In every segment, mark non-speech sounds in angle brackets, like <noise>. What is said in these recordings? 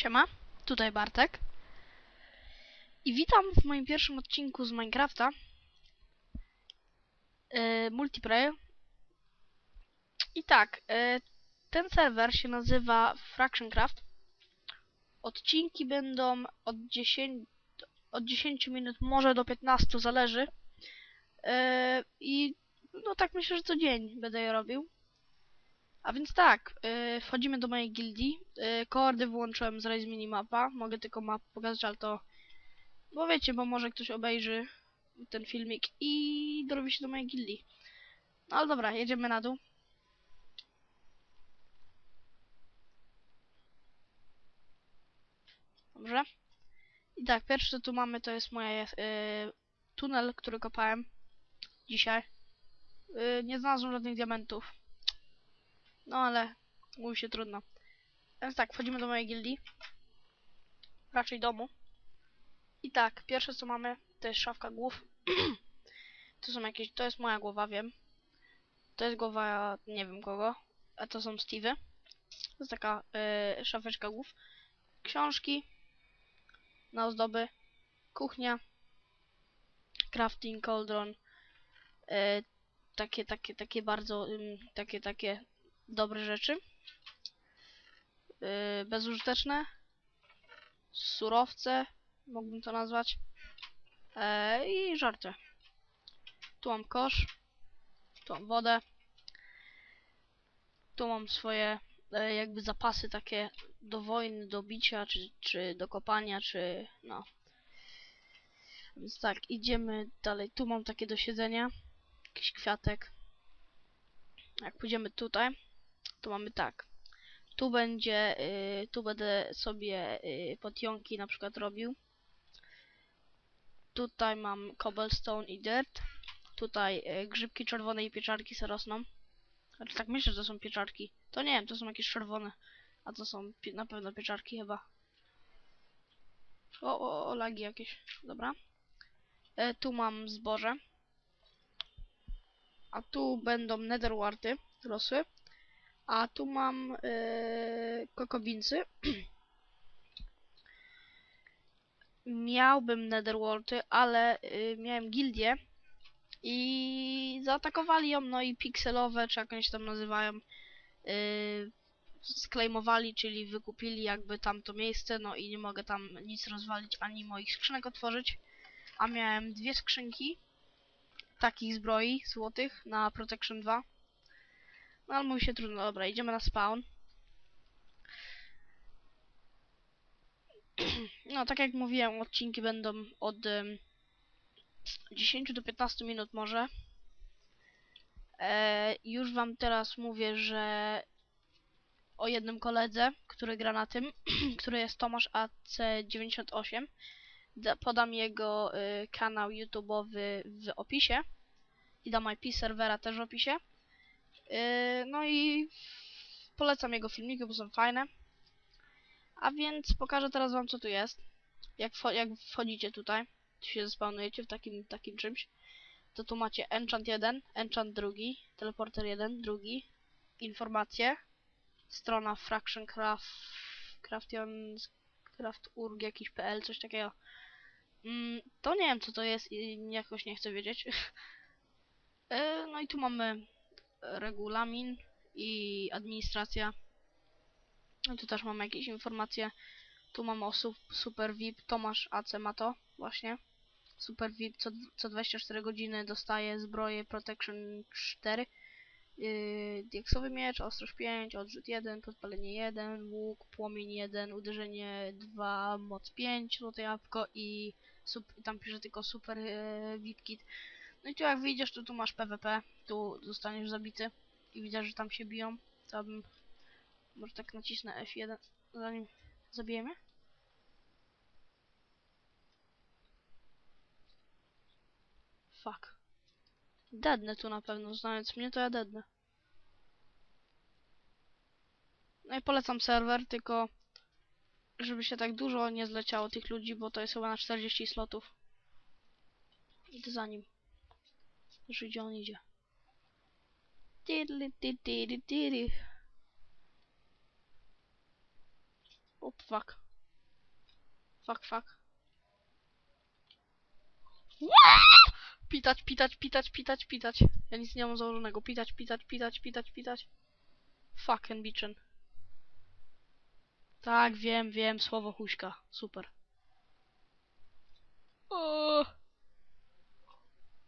Siema, tutaj Bartek. I witam w moim pierwszym odcinku z Minecrafta. Yy, multiplayer. I tak, yy, ten serwer się nazywa Fractioncraft. Odcinki będą od 10, od 10 minut, może do 15, zależy. Yy, I no tak myślę, że co dzień będę je robił. A więc tak, yy, wchodzimy do mojej gildii. Yy, koordy wyłączyłem z Raise Minimapa. Mogę tylko map pokazać, ale to... Bo wiecie, bo może ktoś obejrzy ten filmik i dorobi się do mojej gildii. No ale dobra, jedziemy na dół. Dobrze. I tak, pierwsze co tu mamy to jest moje yy, tunel, który kopałem dzisiaj. Yy, nie znalazłem żadnych diamentów. No ale mówi się trudno. Więc tak, wchodzimy do mojej gildii. Raczej domu. I tak, pierwsze co mamy to jest szafka głów. <clears throat> to są jakieś, to jest moja głowa, wiem. To jest głowa nie wiem kogo. A to są Steve'y. To jest taka yy, szafeczka głów. Książki. Na ozdoby. Kuchnia. Crafting, cauldron. Yy, takie, takie, takie bardzo, ym, takie, takie dobre rzeczy. Yy, bezużyteczne. Surowce, mógłbym to nazwać. E, I żarty. Tu mam kosz. Tu mam wodę. Tu mam swoje e, jakby zapasy takie do wojny, do bicia, czy, czy do kopania, czy no. Więc tak, idziemy dalej. Tu mam takie do siedzenia. Jakiś kwiatek. Jak pójdziemy tutaj, to mamy tak. Tu będzie, y, tu będę sobie y, potionki na przykład robił. Tutaj mam cobblestone i dirt. Tutaj y, grzybki czerwone i pieczarki se rosną. Znaczy tak myślę, że to są pieczarki. To nie wiem, to są jakieś czerwone. A to są na pewno pieczarki chyba. O, o, o lagi jakieś. Dobra. E, tu mam zboże. A tu będą netherwarty rosły. A tu mam yy, kokobincy. <clears throat> Miałbym netherworldy, ale yy, miałem gildię i zaatakowali ją, no i pikselowe, czy jak oni się tam nazywają, yy, sklejmowali, czyli wykupili jakby tamto miejsce, no i nie mogę tam nic rozwalić, ani moich skrzynek otworzyć. A miałem dwie skrzynki takich zbroi złotych na Protection 2. No ale mówi się trudno, dobra, idziemy na spawn. <clears throat> No, tak jak mówiłem, odcinki będą od um, 10 do 15 minut może. E, już wam teraz mówię, że o jednym koledze, który gra na tym, <clears throat> który jest Tomasz AC98. Podam jego y, kanał YouTube'owy w opisie i dam IP serwera też w opisie. Yy, no i polecam jego filmiki, bo są fajne. A więc pokażę teraz wam co tu jest. Jak, jak wchodzicie tutaj, się zespawnujecie w takim, takim czymś, to tu macie enchant 1, enchant drugi, teleporter 1, drugi, informacje, strona fraction craft, craftion, coś takiego. Mm, to nie wiem co to jest i jakoś nie chcę wiedzieć. <laughs> yy, no i tu mamy regulamin i administracja. No tu też mamy jakieś informacje. Tu mamy o Super VIP. Tomasz AC ma to właśnie. Super VIP co, co 24 godziny dostaje zbroję Protection 4. Yy, dieksowy miecz, ostrość 5, odrzut 1, podpalenie 1, łuk, płomień 1, uderzenie 2, moc 5, złote jabłko i tam pisze tylko super yy, VIP kit. No i tu jak wyjdziesz, to tu masz PvP, tu zostaniesz zabity i widzę, że tam się biją. To bym może tak nacisnę F1 zanim zabijemy. Fuck. Dednę tu na pewno, znając mnie to ja dednę. No i polecam serwer, tylko żeby się tak dużo nie zleciało tych ludzi, bo to jest chyba na 40 slotów. Idę za nim. Już gdzie on idzie. Op, fuck. Fuck, fuck. Pitać, pitać, pitać, pitać, pitać. Ja nic nie mam założonego. Pitać, pitać, pitać, pitać, pitać. Fucking bitchin. Tak, wiem, wiem, słowo huśka. Super. O!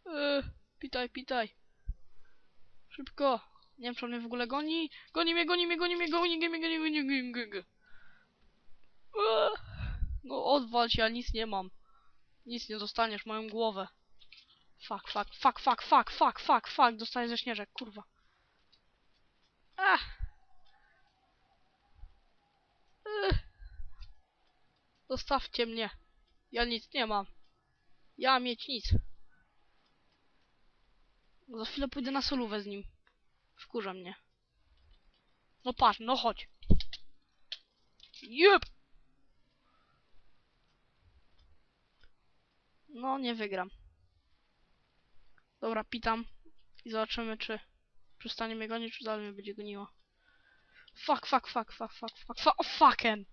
E, pitaj, pitaj. Szybko. Nie wiem, czy on mnie w ogóle goni. Goni mnie, goni mnie, goni mnie, goni mnie, goni mnie, goni mnie, No odwal się, ja nic nie mam. Nic nie dostaniesz, moją głowę. Fuck, fuck, fuck, fuck, fuck, fuck, fuck, fuck, dostaję ze śnieżek, kurwa. Ach. Ech. Zostawcie mnie. Ja nic nie mam. Ja mieć nic. Za chwilę pójdę na solówę z nim. Wkurza mnie. No patrz, no chodź. Jep! No, nie wygram. Dobra, pitam. I zobaczymy, czy przestanie mnie gonić, czy dalej mnie będzie goniło. Fuck, fuck, fuck, fuck, fuck, fuck, fuck, oh, fucking!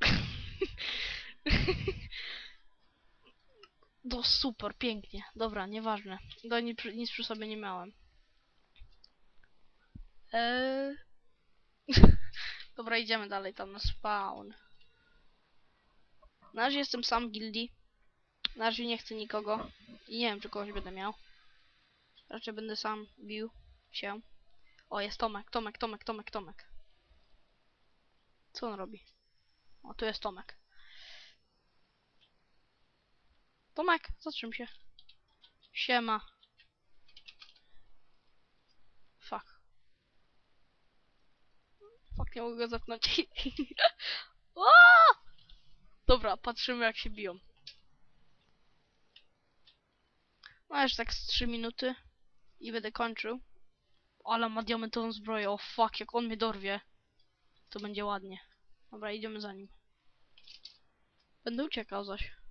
<laughs> To super, pięknie. Dobra, nieważne. Do nic, nic przy sobie nie miałem. Eee... <laughs> Dobra, idziemy dalej tam na spawn. Na razie jestem sam w gildii. Na razie nie chcę nikogo. I nie wiem, czy kogoś będę miał. Raczej będę sam bił się. O, jest Tomek, Tomek, Tomek, Tomek, Tomek. Co on robi? O, tu jest Tomek. Tomek, zatrzym się. Siema. Fuck. Fuck, nie mogę go zepnąć. <laughs> O! Dobra, patrzymy jak się biją. No jeszcze tak z 3 minuty i będę kończył. Ale ma diamentową zbroję, o fuck, jak on mnie dorwie. To będzie ładnie. Dobra, idziemy za nim. Będę uciekał zaś.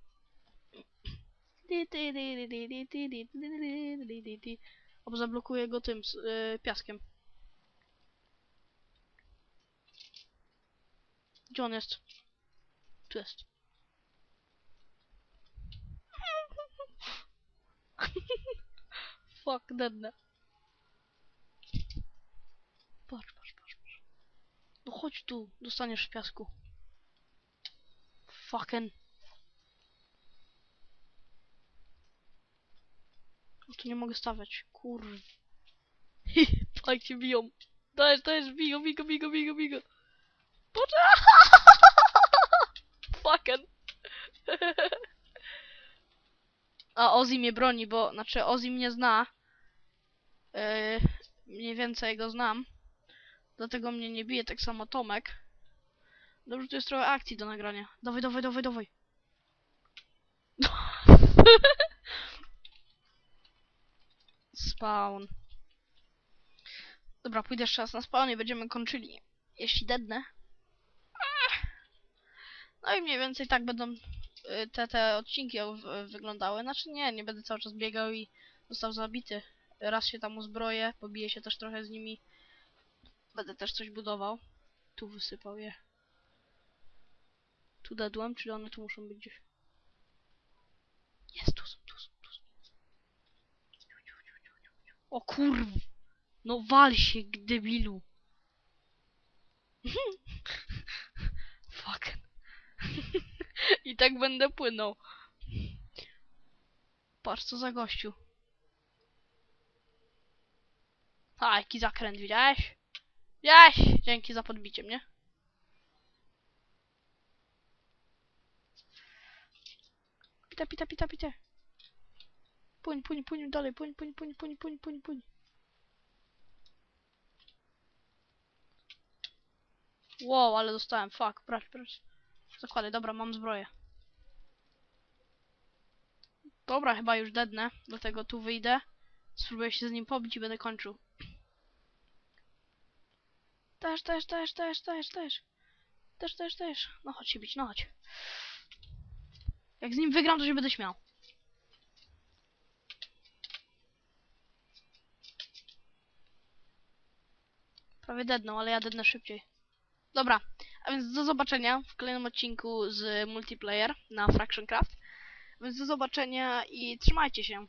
Albo zablokuję go tym, s- y, piaskiem. Gdzie on jest? Tu jest. <laughs> Fuck, dedne. Patrz, patrz, patrz, patrz. No chodź tu, dostaniesz w piasku. Fucking. Tu nie mogę stawiać, kurw. <laughs> tak się biją. Dajesz, dajesz, bigo, bigo, bigo, bigo, bigo. Poczekaj! Fucking. <laughs> A Ozzy mnie broni, bo, znaczy Ozzy mnie zna. Yy, mniej więcej go znam. Dlatego mnie nie bije, tak samo Tomek. Dobrze, tu jest trochę akcji do nagrania. Dawaj, dawaj, dawaj, dawaj. <laughs> Spawn. Dobra, pójdę jeszcze raz na spawn i będziemy kończyli. Jeśli dednę. No i mniej więcej tak będą y, te, te odcinki wyglądały. Znaczy nie, nie będę cały czas biegał i został zabity. Raz się tam uzbroję, pobiję się też trochę z nimi. Będę też coś budował. Tu wysypał je. Tu dadłem, czyli one tu muszą być gdzieś. Jest, tu są, tu są, tu są. O kurw! No wal się, debilu! <laughs> Fuck. <laughs> I tak będę płynął. Patrz co za gościu. A, jaki zakręt, widziałeś? Widziałeś? Dzięki za podbicie mnie. Pita, pita, pita, pita. Płyń, płyń, płyń dalej, płyń, płyń, płyń, płyń, płyń, płyń, płyń. Wow, ale dostałem, fuck, brać, brać. Zakładaj, dobra, mam zbroję. Dobra, chyba już dednę, dlatego tu wyjdę. Spróbuję się z nim pobić i będę kończył. Też, też, też, też, też, też. Też, też, też. No chodź się bić, no chodź. Jak z nim wygram, to się będę śmiał. Prawie dedną, ale ja dednę szybciej. Dobra, A więc do zobaczenia w kolejnym odcinku z multiplayer na Fraction Craft. Więc do zobaczenia i trzymajcie się.